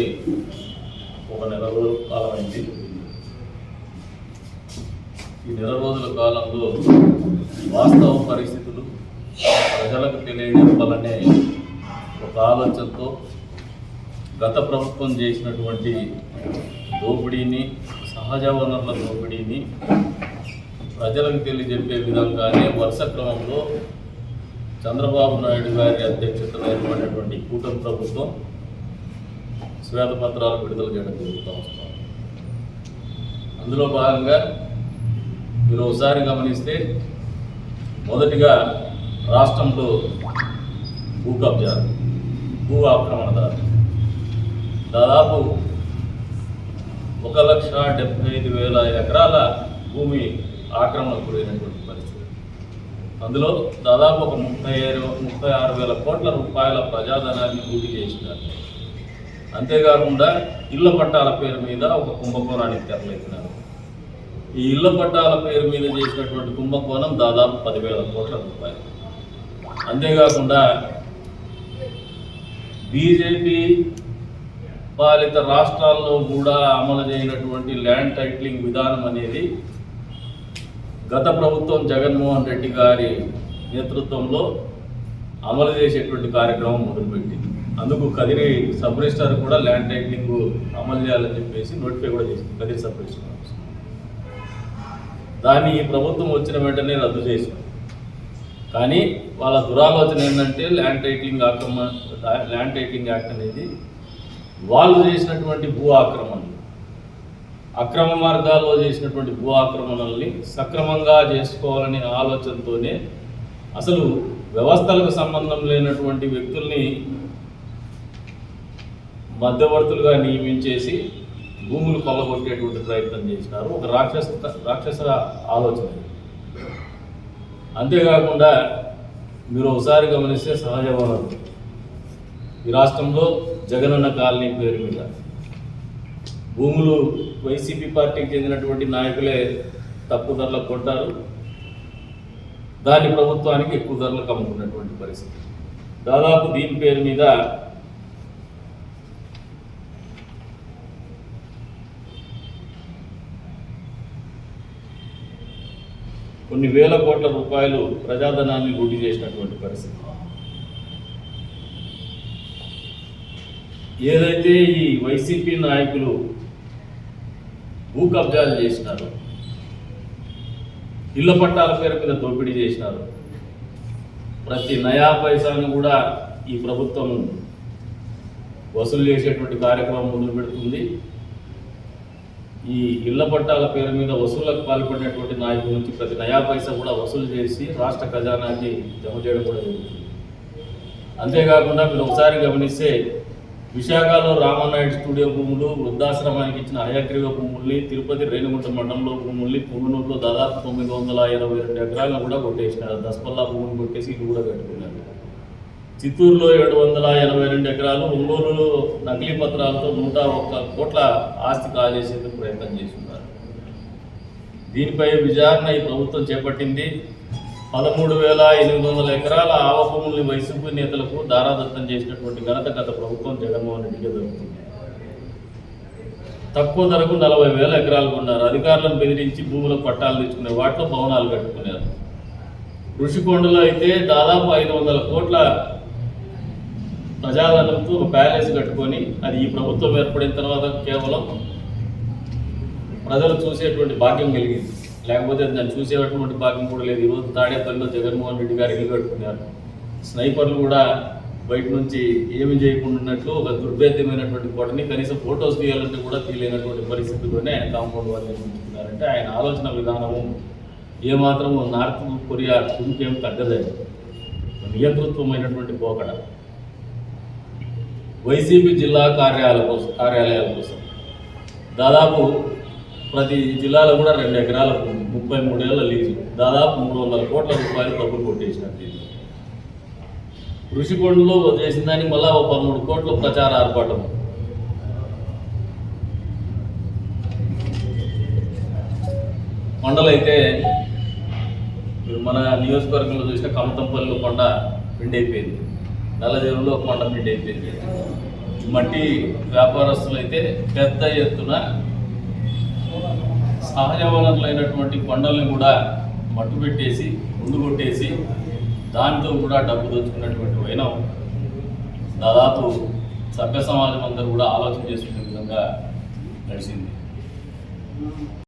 ఏర్పడి ఒక నెల రోజుల కాలం అయింది ఈ నెల రోజుల కాలంలో వాస్తవ పరిస్థితులు ప్రజలకు తెలియజెప్పాలనే ఒక ఆలోచనతో గత ప్రభుత్వం చేసినటువంటి దోపిడీని సహజ వనరుల దోపిడీని ప్రజలకు తెలియజెప్పే విధంగానే వరుస క్రమంలో చంద్రబాబు నాయుడు గారి అధ్యక్షతన ఏర్పడినటువంటి కూటమి ప్రభుత్వం శ్వేతపత్రాలు విడుదల చేయడం జరుగుతూ వస్తాం అందులో భాగంగా మీరు ఒకసారి గమనిస్తే మొదటిగా రాష్ట్రంలో భూ కబ్జాలు భూ ఆక్రమణదారు దాదాపు ఒక లక్ష డెబ్బై ఐదు వేల ఎకరాల భూమి ఆక్రమణకు గురైనటువంటి పరిస్థితి. అందులో దాదాపు ఒక ముప్పై ఆరు ముప్పై ఆరు వేల కోట్ల రూపాయల ప్రజాధనాన్ని లూటీ చేసినారు. అంతేకాకుండా ఇళ్ళ పట్టాల పేరు మీద ఒక కుంభకోణానికి తెరలేపినారు. ఈ ఇళ్ళ పట్టాల పేరు మీద చేసినటువంటి కుంభకోణం దాదాపు పదివేల కోట్ల రూపాయలు. అంతేకాకుండా బీజేపీ పాలిత రాష్ట్రాల్లో కూడా అమలు చేయనటువంటి ల్యాండ్ టైటిలింగ్ విధానం అనేది గత ప్రభుత్వం జగన్మోహన్ రెడ్డి గారి నేతృత్వంలో అమలు చేసేటువంటి కార్యక్రమం మొదలుపెట్టింది. అందుకు కదిరి సబ్ రిజిస్టార్ కూడా ల్యాండ్ టైటిలింగ్ అమలు చేయాలని చెప్పేసి నోటిఫై కూడా చేసింది కదిరి సబ్ రిజిస్టార్ దాన్ని ఈ ప్రభుత్వం వచ్చిన వెంటనే రద్దు చేసింది. కానీ వాళ్ళ దురాలోచన ఏంటంటే ల్యాండ్ టైటిలింగ్ ఆక్రమణ ల్యాండ్ టైటిలింగ్ యాక్ట్ అనేది వాళ్ళు చేసినటువంటి భూ ఆక్రమణలు అక్రమ మార్గాల్లో చేసినటువంటి భూ ఆక్రమణల్ని సక్రమంగా చేసుకోవాలనే ఆలోచనతోనే అసలు వ్యవస్థలకు సంబంధం లేనటువంటి వ్యక్తుల్ని మధ్యవర్తులుగా నియమించేసి భూములు కొల్లగొట్టేటువంటి ప్రయత్నం చేసినారు. ఒక రాక్షస రాక్షస ఆలోచన అంతేకాకుండా మీరు ఒకసారి గమనిస్తే సహజ వనరులు. ఈ రాష్ట్రంలో జగనన్న కాలనీ పేరు మీద భూములు వైసీపీ పార్టీకి చెందినటువంటి నాయకులే తక్కువ ధరలకు కొంటారు. దాన్ని ప్రభుత్వానికి ఎక్కువ ధరలకు అమ్ముకున్నటువంటి పరిస్థితి. దాదాపు దీని పేరు మీద కొన్ని వేల కోట్ల రూపాయలు ప్రజాధనాన్ని లూటీ చేసినటువంటి పరిస్థితి. ఏదైతే ఈ వైసీపీ నాయకులు భూ కబ్జాలు చేసినారో ఇళ్ళ పట్టాల పేరు మీద దోపిడీ చేసినారు ప్రతి నయా పైసాను కూడా ఈ ప్రభుత్వం వసూలు చేసేటువంటి కార్యక్రమం మొదలు పెడుతుంది ఈ ఇళ్ళ పట్టాల పేరు మీద వసూళ్ళకు పాల్పడినటువంటి నాయకుల నుంచి ప్రతి నయా పైసా కూడా వసూలు చేసి రాష్ట్ర ఖజానాకి జమ చేయడం కూడా జరుగుతుంది. అంతేకాకుండా మీరు ఒకసారి గమనిస్తే విశాఖలో రామానాయుడు స్టూడియో భూములు వృద్ధాశ్రమానికి ఇచ్చిన హయగ్రీవ భూముల్ని తిరుపతి రేణుగుంట మండలంలో భూముల్ని పుంగనూరులో దాదాపు తొమ్మిది వందల ఇరవై రెండు ఎకరాలను కూడా కొట్టేసినారు. దసపల్లా భూములు కొట్టేసి ఇల్లు కూడా కట్టుకున్నారు. చిత్తూరులో ఏడు వందల ఎనభై రెండు ఎకరాలు ఒంగోలులో నకిలీ పత్రాలతో నూట ఒక్క కోట్ల ఆస్తి కాజేసేందుకు ప్రయత్నం చేస్తున్నారు. దీనిపై విచారణ ఈ ప్రభుత్వం చేపట్టింది. పదమూడు వేల ఎనిమిది వందల ఎకరాల ఆవభూముల్ని వైసీపీ నేతలకు దారాదత్తం చేసినటువంటి ఘనత గత ప్రభుత్వం జగన్మోహన్ రెడ్డికి దొరుకుతుంది. తక్కువ ధరకు నలభై వేల ఎకరాలు కొన్నారు. అధికారులను బెదిరించి భూముల పట్టాలు తెచ్చుకునే వాటిలో భవనాలు కట్టుకున్నారు. ఋషికొండలో అయితే దాదాపు ఐదు వందల కోట్ల ప్రజాధనంతో ఒక ప్యాలెస్ కట్టుకొని అది ఈ ప్రభుత్వం ఏర్పడిన తర్వాత కేవలం ప్రజలు చూసేటువంటి భాగ్యం కలిగింది. లేకపోతే దాన్ని చూసేటువంటి భాగ్యం కూడా లేదు. ఈరోజు తాడేపల్లిలో జగన్మోహన్ రెడ్డి గారు ఇల్లు కట్టుకున్నారు. స్నైపర్లు కూడా బయట నుంచి ఏమి చేయకుండాన్నట్లు ఒక దుర్భేద్యమైనటువంటి కోటని కనీసం ఫొటోస్ తీయాలంటే కూడా తీయలేనటువంటి పరిస్థితిలోనే ఆయన కాంపౌండ్ వాళ్ళు నిర్మించుకున్నారంటే ఆయన ఆలోచన విధానము ఏమాత్రం నార్త్ కొరియా ఇంకేం తగ్గదే నియంతృత్వమైనటువంటి పోకడ. వైసీపీ జిల్లా కార్యాలయాల కోసం కార్యాలయాల కోసం. దాదాపు ప్రతి జిల్లాలో కూడా రెండు ఎకరాల ముప్పై మూడేళ్ళ లీజు. దాదాపు మూడు వందల కోట్ల రూపాయలు డబ్బులు కొట్టేసినారు దీన్ని. ఋషికొండలో చేసిన దానికి మళ్ళా ఒక పదమూడు కోట్ల ప్రచార ఆర్పాటం కొండలైతే మన నియోజకవర్గంలో చూసిన కమతంపల్లి కొండ పిండి అయిపోయింది నల్లజీవులో కొండ అయిపోయింది. మట్టి వ్యాపారస్తులైతే పెద్ద ఎత్తున సహజ వనరులైనటువంటి కొండల్ని కూడా మట్టు పెట్టేసి ముందు కొట్టేసి దానితో కూడా డబ్బు దోచుకున్నటువంటి వైనం దాదాపు సభ్య సమాజం అందరూ కూడా ఆలోచన చేసుకునే విధంగా నడిచింది.